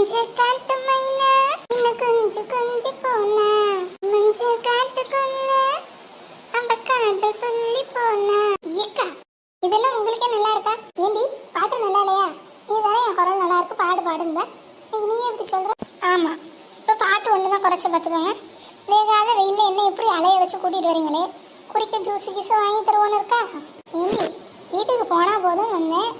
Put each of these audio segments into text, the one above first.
மஞ்ச காட்டு மைனா இன்னும் கொஞ்சம் கொஞ்சம் போனா? மஞ்ச காட்டுக்குள்ள அந்த காட்ட சொல்லி போனா. ஏக்கா இதெல்லாம் உங்களுக்கே நல்லா இருக்கா? ஏண்டி பாட்டு நல்லா இல்லையா? நீ தானே என் குரல் நல்லா இருக்கு பாடு பாடுங்க. நீ எப்படி சொல்ற? ஆமா இப்போ பாட்டு ஒன்று தான் குறைச்சி பார்த்துக்கோங்க. வேகாத வெயிலில் என்ன எப்படி அலைய வச்சு கூட்டிட்டு வரீங்களே? குடிக்க ஜூஸ் கீஸ் வாங்கி தருவோன்னு இருக்கா? ஏண்டி வீட்டுக்கு போனா போதும் வந்தேன்.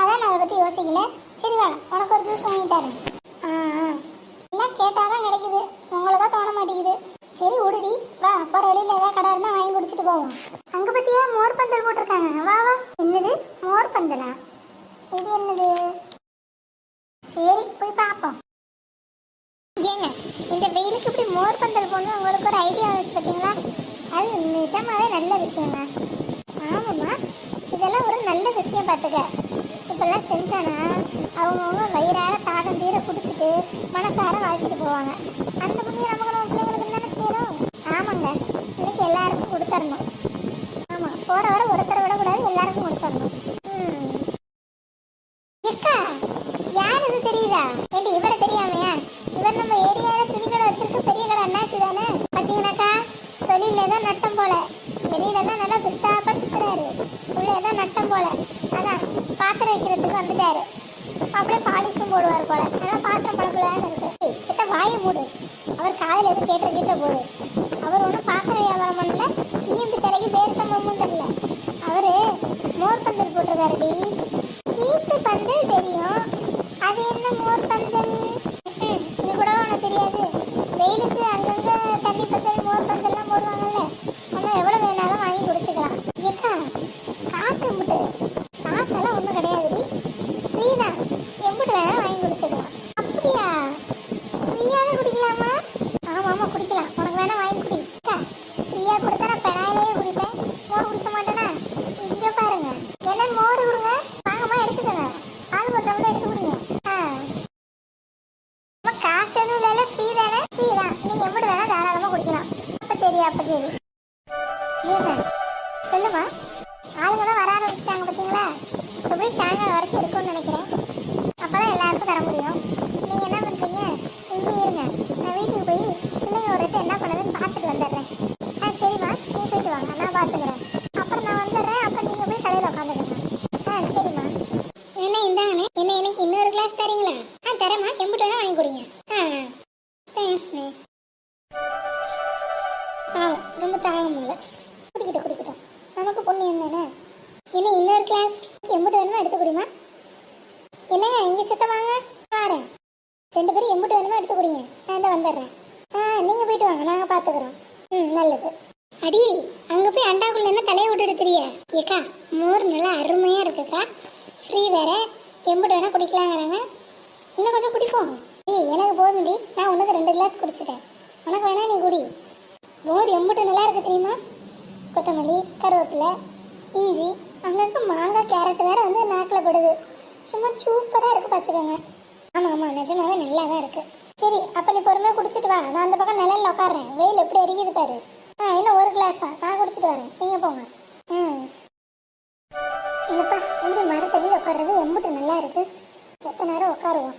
அதான் நான் அதை பற்றி யோசிக்கல. சரி வா உனக்கு ஒரு ஜூஸ் வாங்கி தரேன். எல்லாம் கேட்டாதான் கிடைக்குது. உங்களை தோண மாட்டேங்குது சரி விடுடி வா போகிற வழியில் ஏதாவது கடை இருந்தால் வாங்கி குடிச்சிட்டு போவோம். அங்கே பத்தியா மோர் பந்தல் போட்டிருக்காங்க. வா வா. என்னது? மோர் பந்தலா இது என்னது? சரி போய் பார்ப்போம். ஏங்க இந்த வெயிலுக்கு இப்படி மோர் பந்தல் போடணும் உங்களுக்கு ஒரு ஐடியா வச்சு பார்த்தீங்களா அது நிஜமாவே நல்ல விஷயங்க. ஆமாம்மா. இதெல்லாம் ஒரு நல்ல விஷயம் பார்த்துக்க எல்லாம் செஞ்சோன்னா அவங்கவுங்க வயிறார தாகம் தீர குடிச்சிட்டு மனசார வாழ்த்துட்டு போவாங்க. அந்த புண்ணிய நமக்கு நம்ம பிள்ளைங்களுக்கு தானே சேரும்? ஆமாங்க. இன்னைக்கு எல்லாருக்கும் கொடுத்துடணும் ஆமாம் போகிற வர ஒருத்தரை விடக்கூடாது எல்லாருக்கும் கொடுத்துடணும் ம். எக்கா யார் இது தெரியுதா? ஏண்டி இவரை தெரியாமையா? இவர் நம்ம ஏரியாவில் துணி கடை வச்சிருக்க பெரிய கடை அண்ணாச்சி தானே? பார்த்தீங்கன்னாக்கா தொழில தான் நட்டம் போல. வெளியில தான் நல்லா பிஸ்தாப்பா சுத்துறாரு உள்ளே தான் நட்டம் போல. பாத்திரம் வைக்கிறதுக்கு வந்துட்டாரு. அப்படியே பாலிஷும் போடுவார் போல. ஆனா பாத்திரம் பழப்பலான்னு இருக்கு சித்த வாயை மூடு. அவர் காலையில எதுவும் கேட்ட கிட்ட போடு. அவர் ஒன்றும் பாத்திரம் வியாபாரம் பண்ணல ஈம்பி தலைக்கு பேர் சம்பவமும் தெரியல. அவரு மோர் பந்தல் போட்டிருக்காருடி ஈத்து பந்தல் தெரியும் அது என்ன மோர் பந்தல் ம்ம். இது கூட உனக்கு தெரியாது வெயிலுக்கு அங்கங்க தண்ணி பந்தல் மோர் பந்தல்லாம் போடுவாங்கல்ல நம்ம எவ்வளவு வேணாலும் வாங்கி குடிச்சுக்கலாம் ஏக்கா காசு எம்பிட்டு காசெல்லாம் ஒன்றும் கிடையாதுடி ஃப்ரீ தான் எம்பிட்டு வேணாலும் வாங்கி குடிச்சுக்கலாம் அப்படியா ஃப்ரீயாவே குடிக்கலாமா ஆமா ஆமா குடிக்கலாம் உனக்கு வேணா வாங்கி குடி அக்கா, ஃப்ரீயா கொடுத்தா நான் பெனாயிலேயே குடிப்பேன் மோர் குடிக்க மாட்டேனா இங்க பாருங்க என்ன மோர் கொடுங்க வாங்கம்மா எடுத்துக்கோங்க ஆள் ஒரு டம்ளர் எடுத்து குடிங்க ஆ அம்மா, காசு எதுவும் இல்லைல்ல ஃப்ரீ தானே ஃப்ரீ தான் நீங்க எப்படி வேணா தாராளமா குடிக்கலாம் அப்ப சரி அப்ப சரி ஏங்க சொல்லுமா ஆளுங்களாம் வர ஆரம்பிச்சிட்டாங்க பார்த்தீங்களா எப்படி சாயங்காலம் வரைக்கும் இருக்கும்னு நினைக்கிறேன். அப்பதான் எல்லாருக்கும் தர முடியும். நீங்கள் என்ன பண்ணுறீங்க இங்கே இருங்க. நான் வீட்டுக்கு போய் பிள்ளைங்க ஒரு இடத்த என்ன பண்ணுதுன்னு பார்த்துட்டு வந்துடுறேன். ஆ சரிம்மா. நீ போயிட்டு வாங்க. நான் பார்த்துக்கிறேன். அப்புறம் நான் வந்துடுறேன். அப்புறம் நீங்கள் போய் கடையில் உட்காந்துக்கங்க. ஆ சரிம்மா. என்ன இந்தாங்கண்ணே. என்ன எனக்கு இன்னொரு கிளாஸ் தரீங்களா? ஆ தரேம்மா. எம்பிட்டு வேணால் வாங்கி கொடுங்க. ஏக்கா மோர் நல்லா அருமையாக இருக்குக்கா. ஃப்ரீ வேறு. எம்பிட்டு வேணால் குடிக்கலாங்கிறாங்க. இன்னும் கொஞ்சம் குடிப்போம். ஏய் எனக்கு போதும்டி. நான் உனக்கு ரெண்டு கிளாஸ் குடிச்சிட்டேன். உனக்கு வேணால் நீ குடி. மோர் எம்பிட்டு நல்லா இருக்குது தெரியுமா? கொத்தமல்லி கருவேப்பிலை இஞ்சி அங்கங்கே மாங்காய் கேரட் வேறு வந்து நாக்கில் படுது. சும்மா சூப்பராக இருக்குது பார்த்துக்கோங்க ஆமாம் ஆமாம் நிஜமாவே நல்லா தான் இருக்குது சரி அப்போ நீ பொறுமையாக குடிச்சிட்டு வா. நான் அந்த பக்கம் நிலையில் உட்காடுறேன் வெயில் எப்படி அடிக்குது பாரு. ஆ இன்னும் ஒரு கிளாஸா? நான் குடிச்சிட்டு வரேன். நீங்கள் போங்க. நேரம் உட்காருவோம்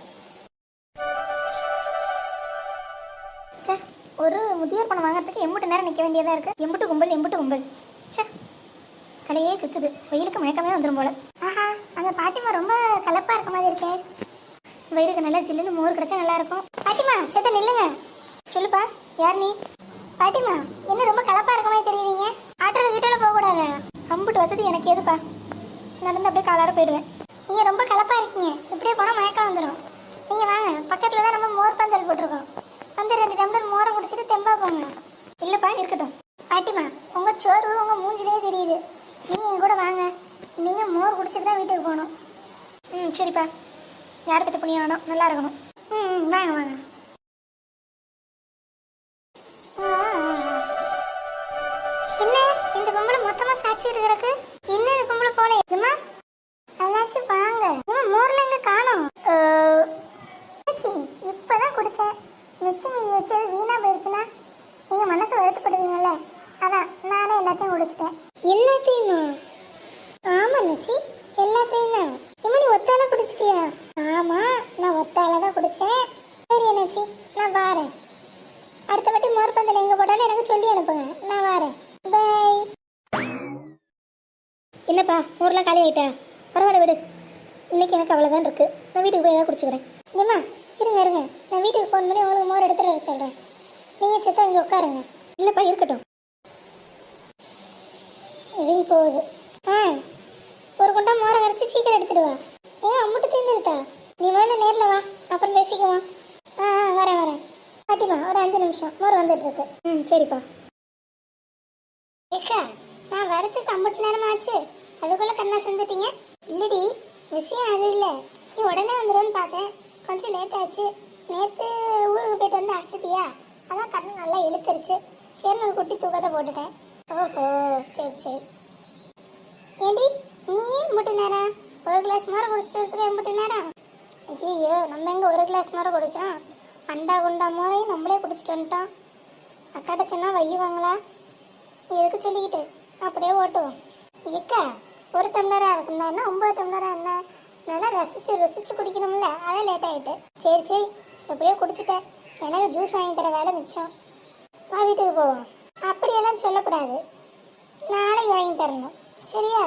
ச்சே ஒரு முதியோர் பணம் வாங்குறதுக்கு எம்பிட்டு நேரம் நிற்க வேண்டியதாக இருக்கு. எம்பிட்டு கும்பல் எம்பிட்டு கும்பல். ச்சே கலையே சுத்துது. வெயிலுக்கு மயக்கமே வந்துடும் போல. ஆஹா அந்த பாட்டிமா ரொம்ப கலப்பா இருக்க மாதிரி இருக்கே. வயிறுக்கு நல்லா சில்லுன்னு மோர் கிடைச்சா நல்லா இருக்கும். பாட்டிமா சேத்த நில்லுங்க. சொல்லுப்பா யார் நீ? பாட்டிமா என்ன ரொம்ப கலப்பா இருக்க மாதிரி தெரியுறீங்க? ஆட்டோல வீட்டோல போக கூடாது அம்புட்டு வசதி எனக்கு எதுப்பா? நடந்து அப்படியே காலார போயிடுவேன். நீங்கள் ரொம்ப கலப்பாக இருக்கீங்க. இப்படியே போனால் மயக்கம் வந்துடும் நீங்கள் வாங்க பக்கத்தில் தான் நம்ம மோர் பந்தல் போட்டிருக்கோம். வந்து ரெண்டு டம்ளர் மோரை குடிச்சிட்டு தெம்பா போங்க இல்லைப்பா இருக்கட்டும். பாட்டிமா உங்கள் சோர்வு உங்கள் மூஞ்சிலே தெரியுது. நீங்கள் என் கூட வாங்க. நீங்கள் மோர் குடிச்சிட்டு தான் வீட்டுக்கு போகணும். ம் சரிப்பா. யார் பற்றி புண்ணியம் வேணும். நல்லா இருக்கணும். ம் ம், வாங்க வாங்க. ஆ, ஆ, ஆ. என்ன? இந்த பொம்பளை மொத்தமாக சாட்சிட்டு கிடக்கு. என்ன இந்த பொம்பளை போல? ஏமா அதாச்சும் வாங்க. இவன் மோர்ல எங்க காணோம் இப்பதான் குடிச்சேன். மிச்சம் மீதி வச்சது வீணா போயிடுச்சுன்னா நீங்க மனசு வருத்தப்படுவீங்கல்ல? அதான் நானே எல்லாத்தையும் குடிச்சிட்டேன். எல்லாத்தையுமா? ஆமா நிச்சி. எல்லாத்தையும் தான். இம்மா ஒத்தால குடிச்சிட்டியா? ஆமா நான் ஒத்தால தான் குடிச்சேன். சரி என்னாச்சு நான் வாரேன். அடுத்த வாட்டி மோர் பந்தல் எங்க போட்டாலும் எனக்கு சொல்லி அனுப்புங்க. நான் வாரேன். பை. என்னப்பா ஊர்லாம் காலி ஆயிட்டா பரவாயில்ல விடு. இன்னைக்கு எனக்கு அவ்வளோதான் இருக்குது நான் வீட்டுக்கு போய் ஏதாவது குடிச்சுக்கிறேன். ஏம்மா இருங்க இருங்க. நான் வீட்டுக்கு ஃபோன் பண்ணி உங்களுக்கு மோர் எடுத்துட்டு வர சொல்கிறேன் நீங்கள் செத்தா இங்கே உட்காருங்க. இல்லைப்பா இருக்கட்டும். ரிங் போகுது. ஆ ஒரு குண்டா மோரை கரைச்சி சீக்கிரம் எடுத்துட்டு வா. ஏன் அம்முட்டு தீர்ந்துருட்டா நீ வேணா நேரில் வா அப்புறம் பேசிக்குவோம் ஆ ஆ வரேன் வரேன். பாட்டிமா ஒரு அஞ்சு நிமிஷம். மோர் வந்துட்டுருக்கு ம் சரிப்பா. ஏக்கா நான் வரதுக்கு அம்பட்டு நேரம் ஆச்சு அதுக்குள்ளே கண்ணா செஞ்சுட்டீங்க விஷயம் அது இல்லை. நீ உடனே வந்துடும்னு பார்த்தேன். கொஞ்சம் லேட் ஆச்சு நேற்று ஊருக்கு போயிட்டு வந்து அசதியா? அதான் கண்ணு நல்லா இழுத்துருச்சு. சரி ஒரு குட்டி தூக்கத்தை போட்டுட்டேன். ஓஹோ சரி சரி. ஏண்டி நீ மட்டும் நேரம்? ஒரு கிளாஸ் மாதிரி குடிச்சிட்டு இருக்கிறது மட்டும் நேரம்? ஐயோ நம்ம எங்கே ஒரு கிளாஸ் மாதிரி குடித்தோம் அண்டா குண்டா மோரையும் நம்மளே குடிச்சிட்டு வந்துட்டோம். அக்காட்ட சொன்னால் வையுவாங்களா எதுக்கு சொல்லிக்கிட்டு? அப்படியே ஓட்டுவோம். ஏக்கா ஒரு டம்ளராக இருக்குன்னா என்ன? ஒன்பது டம்ளராக என்ன? நல்லா ரசிச்சு ரசிச்சு குடிக்கணும்ல. அதான் லேட் ஆயிட்டு. சரி சரி. எப்படியோ குடிச்சிட்டேன். எனக்கு ஜூஸ் வாங்கி தர வேலை மிச்சம். வா வீட்டுக்கு போவோம். அப்படியெல்லாம் சொல்லக்கூடாது. நாளைக்கு வாங்கி தரணும். சரியா?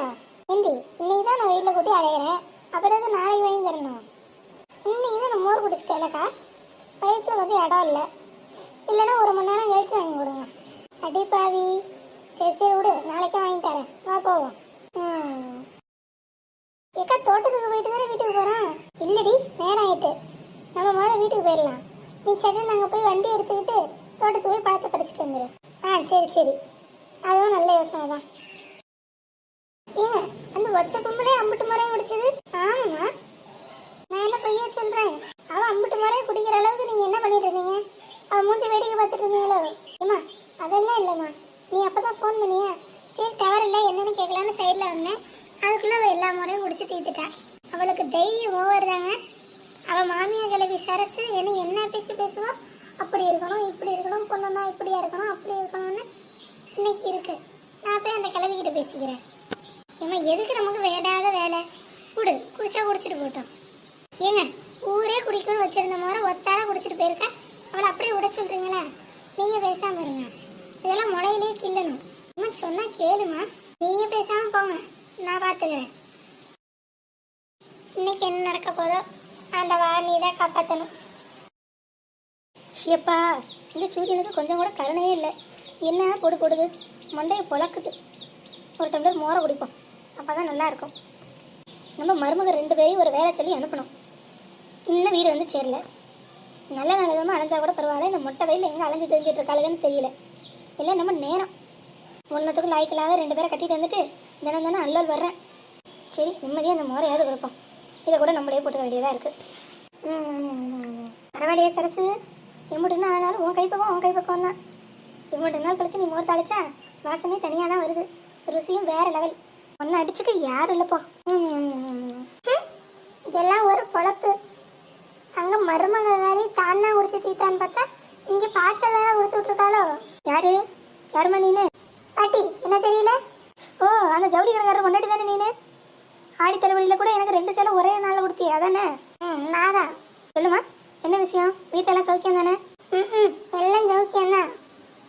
இண்டி இன்னைக்கு தான் நான் வீட்டில் கூட்டி அலையிறேன். அப்புறம் நாளைக்கு வாங்கி தரணும். இன்னைக்கு தான் நான் மோர் குடிச்சிட்டேன்லக்கா வயிற்றுல கொஞ்சம் இடம் இல்லை. இல்லைன்னா ஒரு மணி நேரம் கழிச்சு வாங்கி கொடுங்க. அடி பாவி. சரி சரி விடு. நாளைக்கே வாங்கி தரேன். வா போவோம். ம். ஏக்கா தோட்டத்துக்கு போயிட்டு தானே வீட்டுக்கு போகிறோம் இல்லடி நேரம் ஆயிட்டு. நம்ம முதல்ல வீட்டுக்கு போயிடலாம். நீ சட்டை நாங்கள் போய் வண்டி எடுத்துக்கிட்டு தோட்டத்துக்கு போய் பழத்தை படிச்சுட்டு வந்துடு ஆ சரி சரி. அதுவும் நல்ல யோசனை தான். ஏன் அந்த ஒத்த பொம்பளை அம்புட்டு முறையும் குடிச்சது? ஆமாம்மா. நான் என்ன பைய சொல்கிறேன் அவள் அம்புட்டு முறையும் குடிக்கிற அளவுக்கு நீங்கள் என்ன பண்ணிட்டு இருந்தீங்க? அவள் மூஞ்சி வேடிக்கை பார்த்துட்டு இருந்தீங்களோ? ஏம்மா அதெல்லாம் இல்லைம்மா. நீ அப்போ தான் ஃபோன் பண்ணியா? சரி டவர் இல்லை என்னன்னு கேட்கலான்னு சைடில் வந்தேன். அதுக்குள்ளே அவள் எல்லா முறையும் குடிச்சு தீர்த்துட்டான் அவளுக்கு தைரியம் ஓவர் தாங்க. அவள் மாமியார் கிளவி சரசு என்ன என்ன பேச்சு பேசுவோம் அப்படி இருக்கணும் இப்படி இருக்கணும் பொண்ணுன்னா இப்படியா இருக்கணும் அப்படி இருக்கணும்னு இன்னைக்கு இருக்கு. நான் போய் அந்த கிளவிக்கிட்ட பேசிக்கிறேன். ஏம்மா எதுக்கு நமக்கு வேண்டாத வேலை? குடு குடிச்சா குடிச்சிட்டு போட்டோம். ஏங்க ஊரே குடிக்கணும்னு வச்சுருந்த முறை ஒத்தால குடிச்சிட்டு போயிருக்கா? அவளை அப்படியே விட சொல்கிறீங்களே நீங்கள் பேசாமல் இருங்க. இதெல்லாம் முளையிலே கிள்ளணும். அம்மா சொன்னால் கேளுமா? நீங்கள் பேசாமல் போங்க. நான் பார்த்துக்கிறேன். இன்னைக்கு என்ன நடக்க போதோ அந்த வா நீ தான் காப்பாற்றணும் ஷியப்பா இந்த சூரியனுக்கு கொஞ்சம் கூட கருணையே இல்லை. என்ன பொடு போடுது? மண்டையை பொழக்குது. ஒரு டம்ளர் மோரை குடிப்போம். அப்போ தான் நல்லா இருக்கும். நம்ம மருமக ரெண்டு பேரையும் ஒரு வேலை சொல்லி அனுப்பணும். இன்னும் வீடு வந்து சேரல. நல்ல நல்லதமாக அலைஞ்சா கூட பரவாயில்ல. இந்த மொட்டை வயலில் எங்கே அலைஞ்சு தெரிஞ்சிட்டு இருக்காளுன்னு தெரியல. இல்லை நம்ம நேரம். ஒன்றத்துக்கும் லாய்க்கலாக ரெண்டு பேரை கட்டிட்டு வந்துட்டு தினம் தானே அல்லல் வர்றேன். சரி நிம்மதியாக அந்த முறையாவது கொடுப்போம் இதை கூட நம்மளே போட்டுக்க வேண்டியதாக இருக்குது பரவாயில்லையே சரசு. எம்பிட்டு நாள் ஆனாலும் உன் கைப்பக்கம் உன் கைப்பக்கம் தான். இம்பிட்டு நாள் கழிச்சு நீ மோர் தாளிச்சா வாசமே தனியாக தான் வருது. ருசியும் வேறு லெவல் ஒன்று அடிச்சுக்க யாரும் இல்லைப்போ இதெல்லாம் ஒரு பொழப்பு. அங்கே மருமக வேறி தான் தான் குடிச்சு தீத்தான்னு பார்த்தா இங்கே பார்சல் வேலை கொடுத்து விட்டுருக்காளோ யாரு? யாருமா நீனு? பாட்டி என்ன தெரியல? ஓ அந்த ஜவுளி கடைக்காரர் முன்னாடி தானே நீனு? ஆடி தலைவலியில் கூட எனக்கு ரெண்டு சேலை ஒரே நாளில் கொடுத்தியே அதானே? ம் நாதான் சொல்லுமா என்ன விஷயம்? வீட்டில் எல்லாம் சௌக்கியம் தானே? ம் ம் எல்லாம் ஜவுக்கியம் தான்.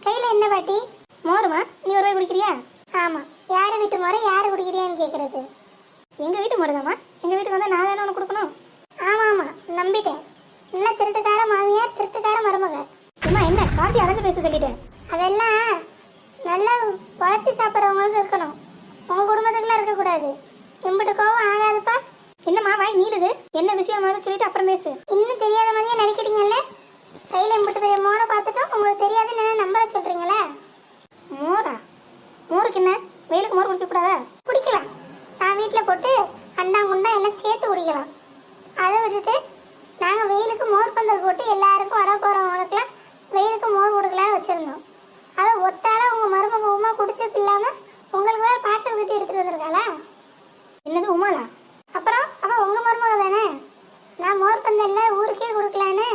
கையில என்ன பாட்டி? மோருமா? நீ ஒரு குடிக்கிறியா? ஆமா. யாரு வீட்டு முறை யாரு குடிக்கிறியான்னு கேக்குறது. எங்கள் வீட்டு முறைதாம்மா எங்கள் வீட்டுக்கு வந்தால் நான் தானே உனக்கு கொடுக்கணும்? ஆமா ஆமா. நம்பிட்டேன். நல்ல திருட்டுக்கார மாமியார் திருட்டுக்கார மருமக. அம்மா என்ன? கார்த்தி அளந்து பேச சொல்லிட்டேன் அதெல்லாம் நல்லா உழைச்சி சாப்பிட்றவங்களுக்கு இருக்கணும். உங்க குடும்பத்துக்குலாம் இருக்கக்கூடாது. இம்பிட்டு கோவம் ஆகாதுப்பா. என்னம்மா வாய் நீடுது என்ன விஷயம் மாதிரி சொல்லிட்டு அப்புறம் பேசு. இன்னும் தெரியாத மாதிரியே நினைக்கிறீங்கல்ல? கையில இம்பிட்டு பெரிய மோனை பார்த்துட்டோம் உங்களுக்கு தெரியாதுன்னு என்ன நம்பர சொல்றீங்களா? மோரா? மோருக்கு என்ன? வெயிலுக்கு மோர் குடிக்கக்கூடாதா? குடிக்கலாம். நான் வீட்டில் போட்டு அண்டா குண்டா எல்லாம் சேர்த்து குடிக்கலாம். அதை விட்டுட்டு நாங்கள் வெயிலுக்கு மோர் பந்தல் போட்டு எல்லாருக்கும் வர போகிறவங்களுக்குலாம் வெயிலுக்கு மோர் கொடுக்கலான்னு வச்சுருந்தோம். அவள் ஒத்தால உங்கள் மருமக உமா குடிச்சது இல்லாமல் உங்களுக்கு வேறு பார்சல் கட்டி எடுத்துகிட்டு வந்திருக்காளா? என்னது உமாளா அப்புறம் அவள் உங்கள் மருமக தானே? நான் மோர் பந்தலில் ஊருக்கே கொடுக்கலான்னு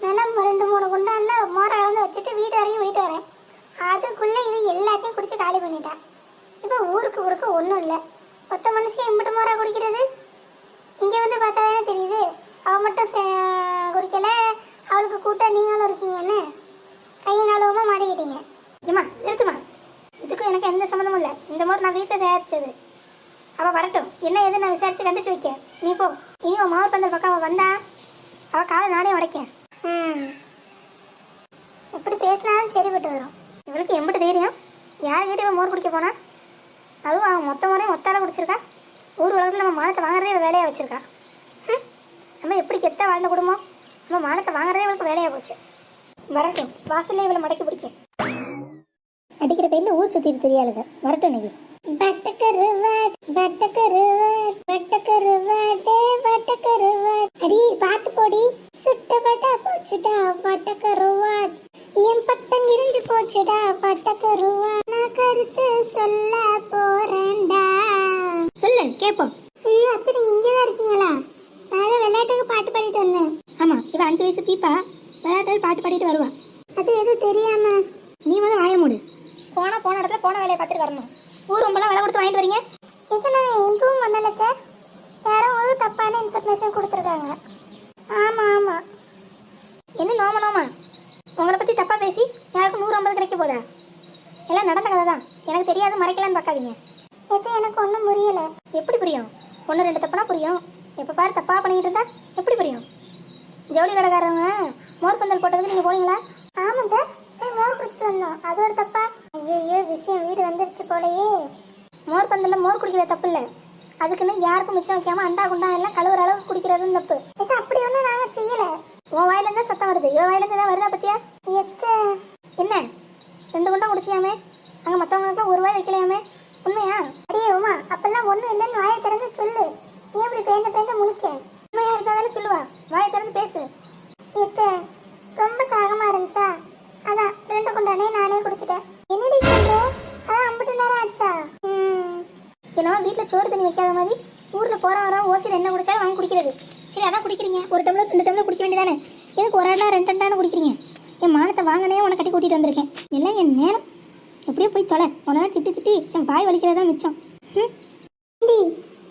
வேணாம் ரெண்டு மூணு குண்டானில் மோரை அளந்து வச்சுட்டு வீட்டு வரையும் போயிட்டு வரேன். அதுக்குள்ளே இது எல்லாத்தையும் குடிச்சு காலி பண்ணிட்டான் இப்போ ஊருக்கு ஊருக்கு ஒன்றும் இல்லை. ஒத்த மனுஷன் எம்பிட்டு மோரா குடிக்கிறது? இங்கே வந்து பார்த்தா தானே தெரியுது. அவள் மட்டும் குடிக்கலை. அவளுக்கு கூட்டம் நீங்களும் இருக்கீங்கன்னு. என்ன கையை நழுவமா மாட்டிக்கிட்டீங்க. ஏம்மா நிறுத்துமா இதுக்கும் எனக்கு எந்த சம்மந்தமும் இல்லை. இந்த மாதிரி நான் வீட்டில் தயாரிச்சது. அவள் வரட்டும். என்ன ஏதுன்னு நான் விசாரிச்சு கண்டிச்சு வைக்க நீ போ. இனி உன் மாவட்ட பந்தல் பக்கம் அவள் வந்தா அவள் காலை நானே உடைக்க ம். எப்படி பேசினாலும் சரிப்பட்டு வரும். இவளுக்கு எம்பிட்டு தைரியம். யார்கிட்ட இவன் மோர் குடிக்க போனா? அதுவும் அவன் மொத்த முறையும் மொத்தால குடிச்சிருக்கா? ஊர் உலகத்தில் நம்ம மானத்தை வாங்குறதே இவள் வேலையாக வச்சிருக்கா? நம்ம எப்படி கெத்தா வாழ்ந்த குடும்பம்? நம்ம மானத்தை வாங்குறதே இவளுக்கு வேலையாக போச்சு. வரட்டும். வாசல்ல இவளை மடக்கி பிடிக்க. அடிக்கிற பேர்ல ஊர் சுத்திட்டு தெரியாதுங்க வரட்டும் இன்னைக்கு வட்டக்கருவாட் வட்டக்கருவாட் வட்டக்கருவாட்டே வட்டக்கருவாட் அடி பாத்து போடி சுட்ட பட்டா போச்சுடா வட்டக்கருவாட் என் பட்டம் இருந்து போச்சுடா வட்டக்கருவாட் நான் கருத்து சொல்ல போறேன்டா சொல்லு கேட்போம் ஐயோ அத்தை நீங்க இங்கதான் இருக்கீங்களா நான் ஏதோ விளையாட்டுக்கு பாட்டு பாடிட்டு வந்தேன் ஆமா இவ அஞ்சு வயசு பீப்பா விளையாட்டு பாட்டு பாடிட்டு வருவா. அது எதுவும் தெரியாம? நீ வந்து வாய மூடு. போனா போன இடத்துல போன வேலையை பார்த்துட்டு வரணும். ஊர் ரொம்பலாம் விலை கொடுத்து வாங்கிட்டு வரீங்க? இது நான் எதுவும் பண்ணலக்க யாரோ ஒரு தப்பான இன்ஃபர்மேஷன் கொடுத்துருக்காங்க. ஆமா ஆமா. என்ன நோம நோமா? உங்களை பத்தி தப்பா பேசி யாருக்கும் நூறு ஐம்பது கிடைக்க போதா? எல்லாம் நடந்த கதை தான். எனக்கு தெரியாது மறைக்கலான்னு பார்க்காதீங்க. இது எனக்கு ஒன்றும் புரியல. எப்படி புரியும்? ஒன்று ரெண்டு தப்புனா புரியும். எப்போ பாரு தப்பா பண்ணிட்டு இருந்தா எப்படி புரியும்? ஜவுளி கடைக்காரங்க மோர் பந்தல் போட்டதுக்கு நீங்க போனீங்களா? ஆமாங்க. போய் மோர் குடிச்சிட்டு வந்தோம். அது ஒரு தப்பா? ஐயோ விஷயம் வீடு வந்துருச்சு போலயே. மோர் பந்தல்ல மோர் குடிக்கிற தப்பு இல்லை. அதுக்குன்னு யாருக்கும் மிச்சம் வைக்காம அண்டா குண்டா எல்லாம் கழுவுற அளவுக்கு குடிக்கிறதும் தப்பு. இது அப்படி ஒன்றும் நாங்கள் செய்யல. உன் வாயில இருந்தா சத்தம் வருது. இவன் வாயில இருந்து தான் வருதா பத்தியா? எத்த என்ன? ரெண்டு குண்டா குடிச்சியாமே? அங்க மத்தவங்களுக்கு ஒரு வாய் வைக்கலையாமே? உண்மையா? அடியே உமா அப்பெல்லாம் ஒன்றும் இல்லைன்னு வாயை திறந்து சொல்லு. நீ எப்படி பேந்த பேந்த முழிக்க? உண்மையா இருந்தா தானே சொல்லுவா? வாயை திறந்து பேசு. எத்த ரொம்ப தாகமாக இருந்துச்சா? அதான் ரெண்டு குண்டானே நானே குடிச்சிட்டேன். என்னடி சொல்ற அதான் ஐம்பது நேரம் ஆச்சா? ம். வீட்டில் சோறு தண்ணி வைக்காத மாதிரி ஊரில் போகிற வரோம் ஓசியில் என்ன குடிச்சாலும் வாங்கி குடிக்கிறது. சரி அதான் குடிக்கிறீங்க. ஒரு டம்ளர் ரெண்டு டம்ளர் குடிக்க வேண்டியதானே? எதுக்கு ஒரு அண்டா ரெண்டு அண்டான்னு குடிக்கிறீங்க? என் மானத்தை வாங்கினே உன்னை கட்டி கூட்டிகிட்டு வந்திருக்கேன். இல்லை என் நேரம்? எப்படியோ போய் தொலை. உடனே திட்டி திட்டி என் பாய் வலிக்கிறதா மிச்சம். ம். ஒட்டு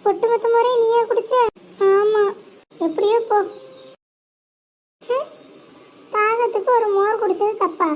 ஒட்டுமொத்த முறை நீயே குடிச்ச? ஆமாம் எப்படியோ போ. மதியத்துக்கு ஒரு மோர் குடிச்சது தப்பா?